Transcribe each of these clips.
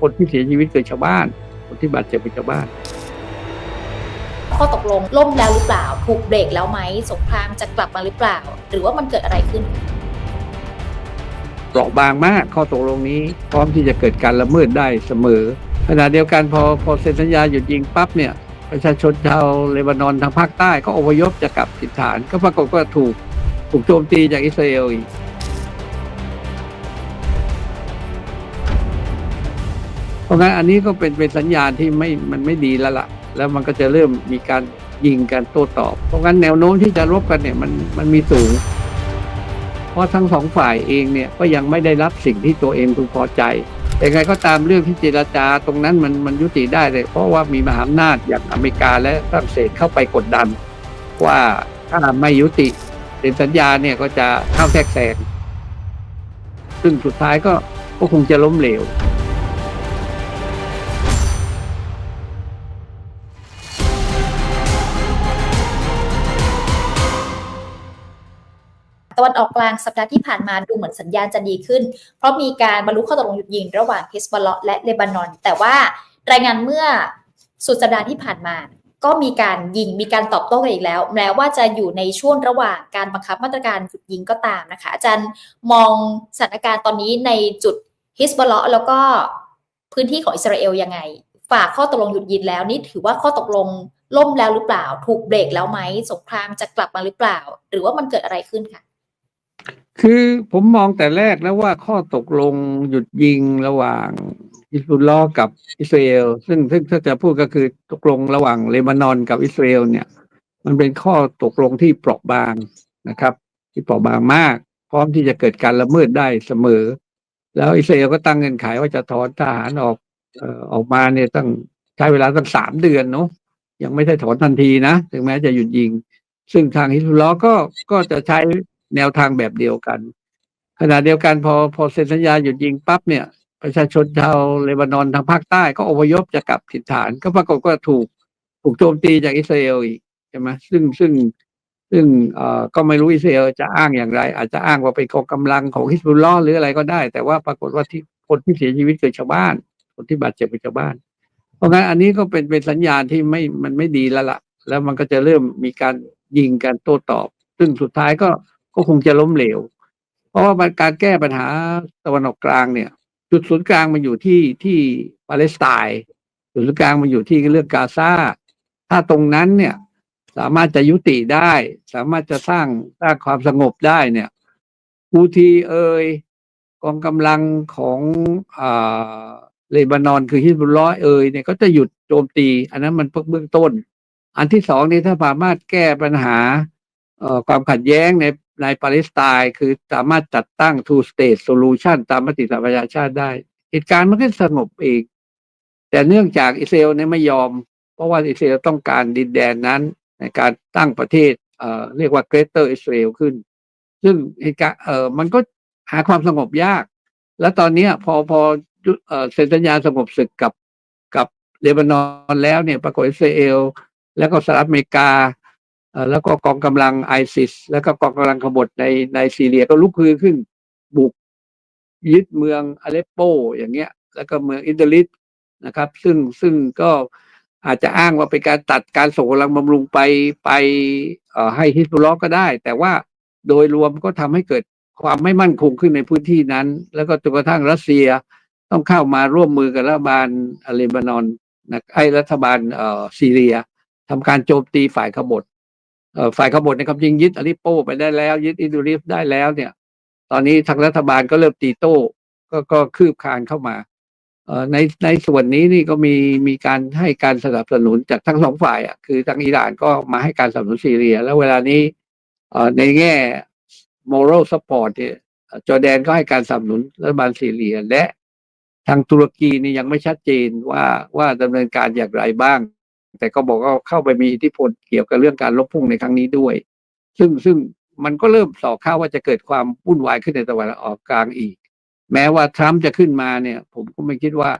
คนที่เสียชีวิตคือชาวบ้าน คนที่บาดเจ็บเป็นชาวบ้าน ข้อตกลงล่มแล้วหรือเปล่า ถูกเบรกแล้วไหมสงครามจะกลับมาหรือเปล่า หรือว่ามันเกิดอะไรขึ้นเปราะบางมากข้อตกลงนี้ พร้อมที่จะเกิดการละเมิดได้เสมอขณะเดียวกันพอพอเซ็นสัญญาหยุดยิงปั๊บเนี่ยประชาชนชาวเลบานอนทางภาคใต้ก็อพยพจะกลับถิ่นฐาน ก็ปรากฏว่าถูกถูกโจมตีจากอิสราเอลอีก เพราะงั้นอันนี้ก็เป็นเป็นสัญญาณที่ไม่มันไม่ดีแล้วล่ะ แล้วมันก็จะเริ่มมีการยิงกันโต้ตอบ เพราะงั้นแนวโน้มที่จะรบกันเนี่ยมันมันมีสูง เพราะทั้งสองฝ่ายเองเนี่ยก็ยังไม่ได้รับสิ่งที่ตัวเองพึงพอใจแต่ไงก็ตามเรื่องที่เจรจาตรงนั้นมันมันยุติได้เลย เพราะว่ามีมหาอำนาจอย่างอเมริกาและฝรั่งเศสเข้าไปกดดัน ว่าถ้าไม่ยุติเป็นสัญญาเนี่ยก็จะเข้าแทรกแซงซึ่งสุดท้ายก็ก็คงจะล้มเหลว ตะวันออกกลางสัปดาห์ที่ผ่านมาดูเหมือนสัญญาณจะดีขึ้น เพราะมีการบรรลุข้อตกลงหยุดยิงระหว่างฮิสบอลเลาะห์และเลบานอน แต่ว่ารายงานเมื่อสุดสัปดาห์ที่ผ่านมา ก็มีการยิงมีการตอบโต้กันอีกแล้ว แม้ว่าจะอยู่ในช่วงระหว่างการบังคับมาตรการหยุดยิงก็ตามนะคะ อาจารย์มองสถานการณ์ตอนนี้ในจุดฮิสบอลเลาะห์แล้วก็พื้นที่ของอิสราเอลยังไง ฝากข้อตกลงหยุดยิงแล้วนี่ถือว่าข้อตกลงล่มแล้วหรือเปล่า ถูกเบรกแล้วไหมสงครามจะกลับมาหรือเปล่า หรือว่ามันเกิดอะไรขึ้นคะ คือผมมองแต่แรกแล้วว่าข้อตกลงหยุดยิงระหว่างอิสราเอลกับอิสราเอลซึ่งซึ่งถ้าจะพูดก็คือตกลงระหว่างเลบานอนกับอิสราเอลเนี่ย มันเป็นข้อตกลงที่เปราะบางนะครับ ที่เปราะบางมาก พร้อมที่จะเกิดการละเมิดได้เสมอ แล้วอิสราเอลก็ตั้งเงื่อนไขว่าจะถอนทหารออกออกมาเนี่ยตั้งใช้เวลาตั้งสามเดือนเนาะยังไม่ได้ถอนทันทีนะ ถึงแม้จะหยุดยิง ซึ่งทางฮิสบุลลอฮ์ก็ก็จะใช้ แนวทางแบบเดียวกัน ขณะเดียวกันพอพอเซ็นสัญญาหยุดยิงปั๊บเนี่ย ประชาชนชาวเลบานอนทางภาคใต้ก็อพยพจะกลับถิ่นฐาน ก็ปรากฏว่าถูกถูกโจมตีจากอิสราเอลอีกใช่ไหมซึ่งซึ่งซึ่งเอ่อก็ไม่รู้อิสราเอลจะอ้างอย่างไร อาจจะอ้างว่าเป็นกองกำลังของฮิสบุลลอหรืออะไรก็ได้ แต่ว่าปรากฏว่าที่คนที่เสียชีวิตคือชาวบ้าน คนที่บาดเจ็บเป็นชาวบ้าน เพราะงั้นอันนี้ก็เป็นเป็นสัญญาณที่ไม่มันไม่ดีแล้วล่ะ แล้วมันก็จะเริ่มมีการยิงกันโต้ตอบ ซึ่งสุดท้ายก็ ก็คงจะล้มเหลว เพราะว่าการแก้ปัญหาตะวันออกกลางเนี่ย จุดศูนย์กลางมันอยู่ที่ที่ปาเลสไตน์จุดศูนย์กลางมันอยู่ที่เรื่องกาซาถ้าตรงนั้นเนี่ยสามารถจะยุติได้ สามารถจะสร้างสร้างความสงบได้เนี่ยฮูทีเอยกองกำลังของอ่าเลบานอนคือฮิสบุลลอฮ์เอยเนี่ยก็จะหยุดโจมตี อันนั้นมันเบื้องต้น อันที่สองนี่ถ้าสามารถแก้ปัญหาความขัดแย้งใน ในปาเลสไตน์คือสามารถจัดตั้ง two state solution ตามมติสหประชาชาติได้ เหตุการณ์มันก็สงบเอง แต่เนื่องจากอิสราเอลเนี่ยไม่ยอม เพราะว่าอิสราเอลต้องการดินแดนนั้นในการตั้งประเทศเอ่อเรียกว่า Greater Israel ขึ้น ซึ่งเหตุการณ์เอ่อมันก็หาความสงบยาก แล้วตอนนี้พอพอเอ่อเซ็นสัญญาสงบศึกกับกับเลบานอนแล้วเนี่ยปรากฏอิสราเอล แล้วก็สหรัฐอเมริกา แล้วก็กองกำลังไอซิส แล้วก็กองกำลังขบฏในในซีเรียก็ลุกฮือขึ้น บุกยึดเมืองอเลปโป อย่างเงี้ย แล้วก็เมืองอินเดลิสนะครับ ซึ่งซึ่งก็อาจจะอ้างว่าเป็นการตัดการส่งกำลังบำรุงไปไปให้ฮิสบุลลอฮ์ก็ได้ แต่ว่าโดยรวมก็ทำให้เกิดความไม่มั่นคงขึ้นในพื้นที่นั้น แล้วก็จนกระทั่งรัสเซียต้องเข้ามาร่วมมือกับรัฐบาลเลบานอนนะไอ้รัฐบาลเอ่อซีเรียทำการโจมตีฝ่ายขบฏ ฝ่ายขบฏนะครับยิงยึดอาลิโปไปได้แล้ว ยึดอินดูริฟได้แล้วเนี่ย ตอนนี้ทางรัฐบาลก็เริ่มตีโต้ก็ก็คืบคลานเข้ามาในในส่วนนี้นี่ก็มีมีการให้การสนับสนุนจากทั้งสองฝ่ายอะคือทางอิหร่านก็มาให้การสนับสนุนซีเรีย แล้วเวลานี้ในแง่ moral support เนี่ยจอร์แดนก็ให้การสนับสนุนรัฐบาลซีเรีย และทางตุรกีนี่ยังไม่ชัดเจนว่าว่าดำเนินการอย่างไรบ้าง แต่ก็บอกว่าเข้าไปมีอิทธิพลเกี่ยวกับเรื่องการลบพุ่งในครั้งนี้ด้วย ซึ่งซึ่งมันก็เริ่มสอกข้าว่าจะเกิดความวุ่นวายขึ้นในตะวันออกกลางอีก แม้ว่าทรัมป์จะขึ้นมาเนี่ย ผมก็ไม่คิดว่า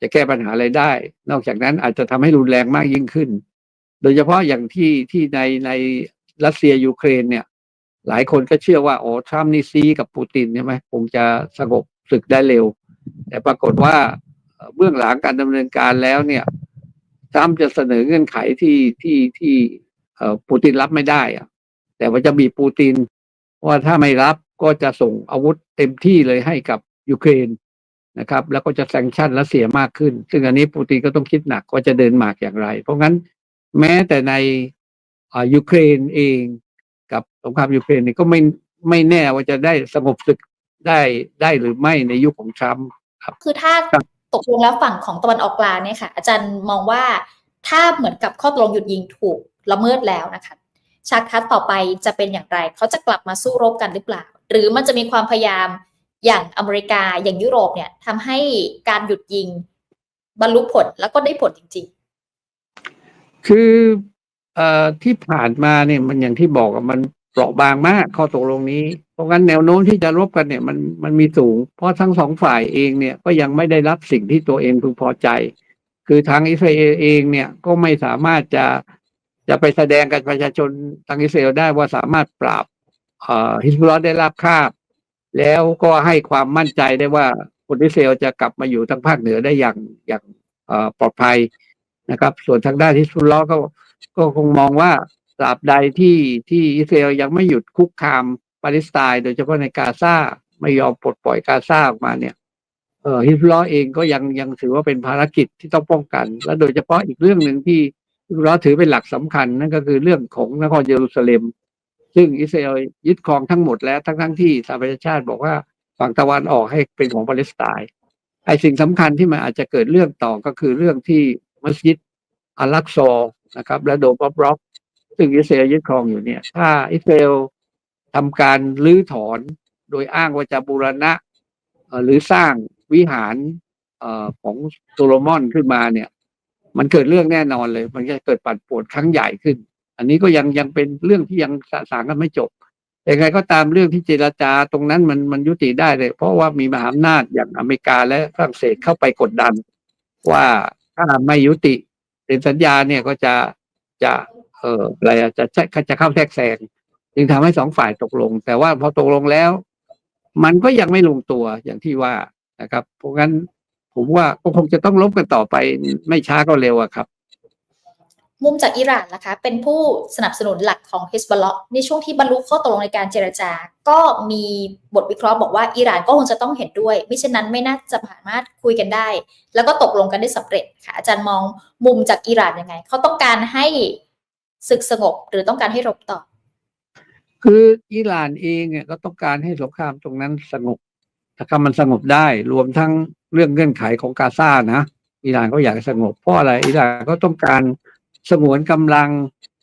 จะแก้ปัญหาอะไรได้ นอกจากนั้นอาจจะทำให้รุนแรงมากยิ่งขึ้น โดยเฉพาะอย่างที่ที่ในในรัสเซียยูเครนเนี่ย หลายคนก็เชื่อว่าโอ้ทรัมป์นี่ซีกับปูตินใช่ไหมคงจะสงบศึกได้เร็ว แต่ปรากฏว่าเอ่อเบื้องหลังการดำเนินการแล้วเนี่ย ทรัมป์จะเสนอเงื่อนไขที่ที่ที่เอ่อปูตินรับไม่ได้อะแต่ว่าจะบีบปูตินว่าถ้าไม่รับก็จะส่งอาวุธเต็มที่เลยให้กับยูเครนนะครับ แล้วก็จะแซงชั่นรัสเซียมากขึ้น ซึ่งอันนี้ปูตินก็ต้องคิดหนักว่าจะเดินหมากอย่างไร เพราะงั้นแม้แต่ในยูเครนเองกับสงครามยูเครนนี่ก็ไม่ไม่แน่ว่าจะได้สงบศึกได้ได้หรือไม่ในยุคของทรัมป์ครับ คือถ้า ตกลงแล้วฝั่งของตะวันออกกลางเนี่ยค่ะ อาจารย์มองว่าถ้าเหมือนกับข้อตกลงหยุดยิงถูกละเมิดแล้วนะคะชาติคัดต่อไปจะเป็นอย่างไร เขาจะกลับมาสู้รบกันหรือเปล่า หรือมันจะมีความพยายามอย่างอเมริกาอย่างยุโรปเนี่ยทำให้การหยุดยิงบรรลุผลแล้วก็ได้ผลจริงคือเอ่อที่ผ่านมาเนี่ยมันอย่างที่บอกมัน เปราะบางมากข้อตกลงนี้ เพราะงั้นแนวโน้มที่จะรบกันเนี่ยมันมันมีสูง เพราะทั้งสองฝ่ายเองเนี่ยก็ยังไม่ได้รับสิ่งที่ตัวเองพึงพอใจ คือทางอิสราเอลเองเนี่ยก็ไม่สามารถจะจะไปแสดงกับประชาชนทางอิสราเอลได้ว่าสามารถปราบฮิสบุลลอฮ์ได้รับคาบ แล้วก็ให้ความมั่นใจได้ว่าคนอิสราเอลจะกลับมาอยู่ทางภาคเหนือได้อย่างอย่างปลอดภัยนะครับ ส่วนทางด้านฮิสบุลลอฮ์ก็ก็คงมองว่า ตราบใดที่ที่อิสราเอลยังไม่หยุดคุกคามปาเลสไตน์โดยเฉพาะในกาซาไม่ยอมปลดปล่อยกาซาออกมาเนี่ยเออฮิสบุลอ์เองก็ยังยังถือว่าเป็นภารกิจที่ต้องป้องกัน และโดยเฉพาะอีกเรื่องหนึ่งที่ฮิสบุลอ์ถือเป็นหลักสำคัญนั่นก็คือเรื่องของนครเยรูซาเล็ม ซึ่งอิสราเอลยึดครองทั้งหมดแล้วทั้งทั้งที่สหประชาชาติบอกว่าฝั่งตะวันออกให้เป็นของปาเลสไตน์ไอ้สิ่งสำคัญที่มันอาจจะเกิดเรื่องต่อก็คือเรื่องที่มัสยิดอัลลักซอร์นะครับและโดมบล็อก ซึ่งอิสราเอลยึดครองอยู่เนี่ย ถ้าอิสราเอลทำการรื้อถอนโดยอ้างว่าจะบูรณะเอ่อหรือสร้างวิหารเอ่อของโซโลมอนขึ้นมาเนี่ย มันเกิดเรื่องแน่นอนเลย มันจะเกิดปั่นป่วนครั้งใหญ่ขึ้น อันนี้ก็ยังยังเป็นเรื่องที่ยังสะสางกันไม่จบแต่ยังไงก็ตามเรื่องที่เจรจาตรงนั้นมันมันยุติได้เลย เพราะว่ามีมหาอำนาจอย่างอเมริกาและฝรั่งเศสเข้าไปกดดัน ว่าถ้าไม่ยุติเซ็นสัญญาเนี่ยก็จะจะ เอ่ออะไรอะจะจะจะเข้าแทรกแซงจึงทำให้สองฝ่ายตกลง แต่ว่าพอตกลงแล้ว มันก็ยังไม่ลงตัวอย่างที่ว่านะครับ เพราะงั้นผมว่าก็คงจะต้องลบกันต่อไปไม่ช้าก็เร็วอะครับ มุมจากอิหร่านนะคะ เป็นผู้สนับสนุนหลักของฮิสบอลลในช่วงที่บรรลุข้อตกลงในการเจรจา ก็มีบทวิเคราะห์บอกว่าอิหร่านก็คงจะต้องเห็นด้วยมิฉะนั้นไม่น่าจะสามารถคุยกันได้ แล้วก็ตกลงกันได้สำเร็จค่ะอาจารย์มองมุมจากอิหร่านยังไงเขาต้องการให้ ศึกสงบหรือต้องการให้รบต่อ คืออิหร่านเองเนี่ยก็ต้องการให้สงครามตรงนั้นสงบนะครับมันสงบได้รวมทั้งเรื่องเงื่อนไขของกาซานะอิหร่านก็อยากให้สงบเพราะอะไรอิหร่านก็ต้องการสงวนกำลัง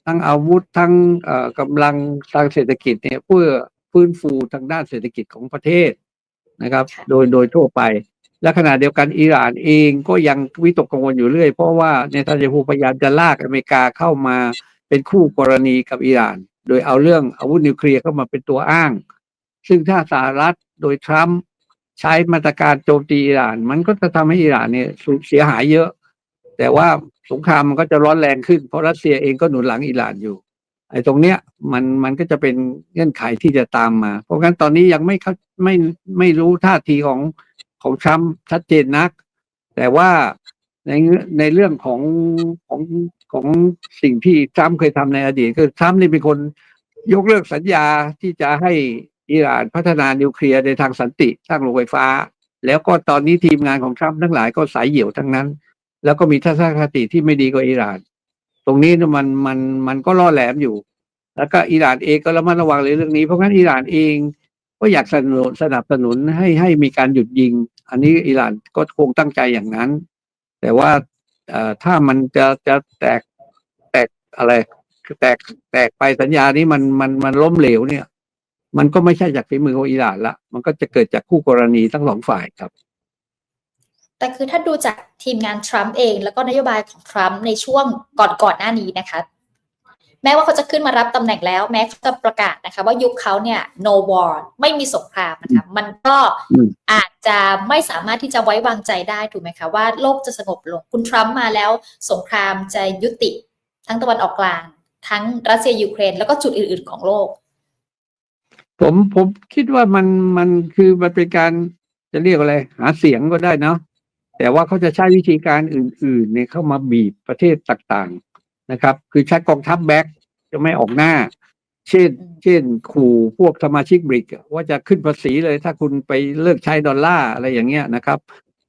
ทั้งอาวุธทั้งเอ่อกำลังทางเศรษฐกิจเนี่ยเพื่อฟื้นฟูทางด้านเศรษฐกิจของประเทศนะครับค่ะโดยโดยทั่วไป และขณะเดียวกันอิหร่านเองก็ยังวิตกกังวลอยู่เรื่อย เพราะว่าเนทันยาฮูพยายามจะลากอเมริกาเข้ามา เป็นคู่กรณีกับอิหร่าน โดยเอาเรื่องอาวุธนิวเคลียร์เข้ามาเป็นตัวอ้าง ซึ่งถ้าสหรัฐโดยทรัมป์ใช้มาตรการโจมตีอิหร่าน มันก็จะทำให้อิหร่านเนี่ยเสียหายเยอะ แต่ว่าสงครามมันก็จะร้อนแรงขึ้นเพราะรัสเซียเองก็หนุนหลังอิหร่านอยู่ไอ้ตรงเนี้ยมันมันก็จะเป็นเงื่อนไขที่จะตามมา เพราะงั้นตอนนี้ยังไม่เข้าไม่ไม่รู้ท่าทีของของทรัมป์ชัดเจนนัก แต่ว่าในในเรื่องของของ ของสิ่งที่ทรัมป์เคยทำในอดีตคือทรัมป์นี่เป็นคนยกเลิกสัญญาที่จะให้อิหร่านพัฒนานิวเคลียร์ในทางสันติสร้างโรงไฟฟ้า แล้วก็ตอนนี้ทีมงานของทรัมป์ทั้งหลายก็สายเหี่ยวทั้งนั้น แล้วก็มีทัศนคติที่ไม่ดีกว่าอิหร่าน ตรงนี้มันมันมันก็ล่อแหลมอยู่ แล้วก็อิหร่านเองก็ระมัดระวังในเรื่องนี้เพราะงั้นอิหร่านเองก็อยากสนับสนุนสนับสนุนให้ให้มีการหยุดยิง อันนี้อิหร่านก็คงตั้งใจอย่างนั้น แต่ว่า เอ่อถ้ามันจะจะแตกแตกอะไร คือแตกแตกไปสัญญานี้มันมันมันล้มเหลวเนี่ย มันก็ไม่ใช่จากฝีมือของอิหร่านละมันก็จะเกิดจากคู่กรณีทั้งสองฝ่ายครับ แต่คือถ้าดูจากทีมงานทรัมป์เอง แล้วก็นโยบายของทรัมป์ในช่วงก่อนก่อนหน้านี้นะคะ แม้ว่าเขาจะขึ้นมารับตำแหน่งแล้ว แม้เขาจะประกาศนะคะ ว่ายุคเขาเนี่ย no war ไม่มีสงครามนะคะมันก็อืมอาจจะไม่สามารถที่จะไว้วางใจได้ถูกไหมคะว่าโลกจะสงบลงคุณทรัมป์มาแล้ว สงครามจะยุติทั้งตะวันออกกลาง ทั้งรัสเซียยูเครน แล้วก็จุดอื่น ๆของโลก ผมผมคิดว่ามันมันคือมันเป็นการจะเรียกอะไร หาเสียงก็ได้เนาะแต่ว่าเขาจะใช้วิธีการอื่น ๆ เนี่ยเข้ามาบีบประเทศต่างๆ นะครับ คือใช้กองทัพแบ็กจะไม่ออกหน้า เช่น เช่น ขู่พวกสมาชิกบริกอะว่าจะขึ้นภาษีเลยถ้าคุณไปเลิกใช้ดอลลาร์อะไรอย่างเงี้ยนะครับ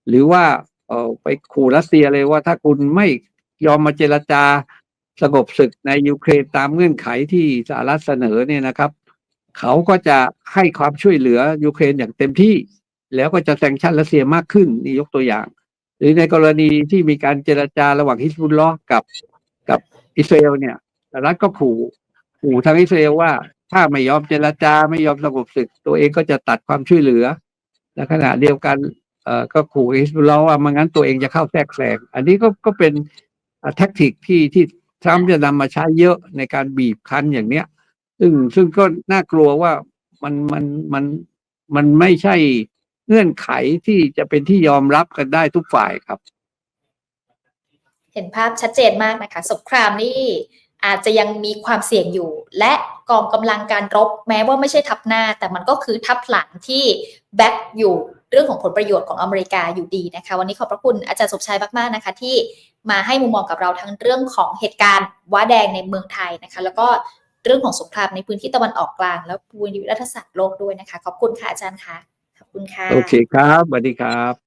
หรือว่าเออไปขู่รัสเซียเลยว่าถ้าคุณไม่ยอมมาเจรจาสงบศึกในยูเครนตามเงื่อนไขที่สหรัฐเสนอเนี่ยนะครับ เขาก็จะให้ความช่วยเหลือยูเครนอย่างเต็มที่แล้วก็จะแซงชั่นรัสเซียมากขึ้นนี่ยกตัวอย่าง หรือในกรณีที่มีการเจรจาระหว่างฮิสบุลลอฮ์กับ กับอิสราเอลเนี่ยสหรัฐก็ขู่ขู่ทางอิสราเอลว่า ถ้าไม่ยอมเจรจาไม่ยอมสงบศึก ตัวเองก็จะตัดความช่วยเหลือและขณะเดียวกันเอ่อก็ขู่ฮิสบุลลอฮ์ว่ามันงั้นตัวเองจะเข้าแทรกแซงอันนี้ก็ก็เป็นแท็กติกที่ที่ทรัมป์จะนำมาใช้เยอะในการบีบคั้นอย่างเนี้ย ซึ่งซึ่งก็น่ากลัวว่ามันมันมันมันไม่ใช่เงื่อนไขที่จะเป็นที่ยอมรับกันได้ทุกฝ่ายครับ เห็นภาพชัดเจนมากนะคะ สงครามนี่อาจจะยังมีความเสี่ยงอยู่ และกองกำลังการรบแม้ว่าไม่ใช่ทัพหน้า แต่มันก็คือทัพหลังที่แบ็กอยู่เรื่องของผลประโยชน์ของอเมริกาอยู่ดีนะคะ วันนี้ขอบพระคุณอาจารย์สมชัยมากๆนะคะ ที่มาให้มุมมองกับเราทั้งเรื่องของเหตุการณ์ว้าแดงในเมืองไทยนะคะ แล้วก็เรื่องของสงครามในพื้นที่ตะวันออกกลาง แล้วภูมิรัฐศาสตร์โลกด้วยนะคะ ขอบคุณค่ะอาจารย์ค่ะขอบคุณค่ะโอเคครับสวัสดีครับ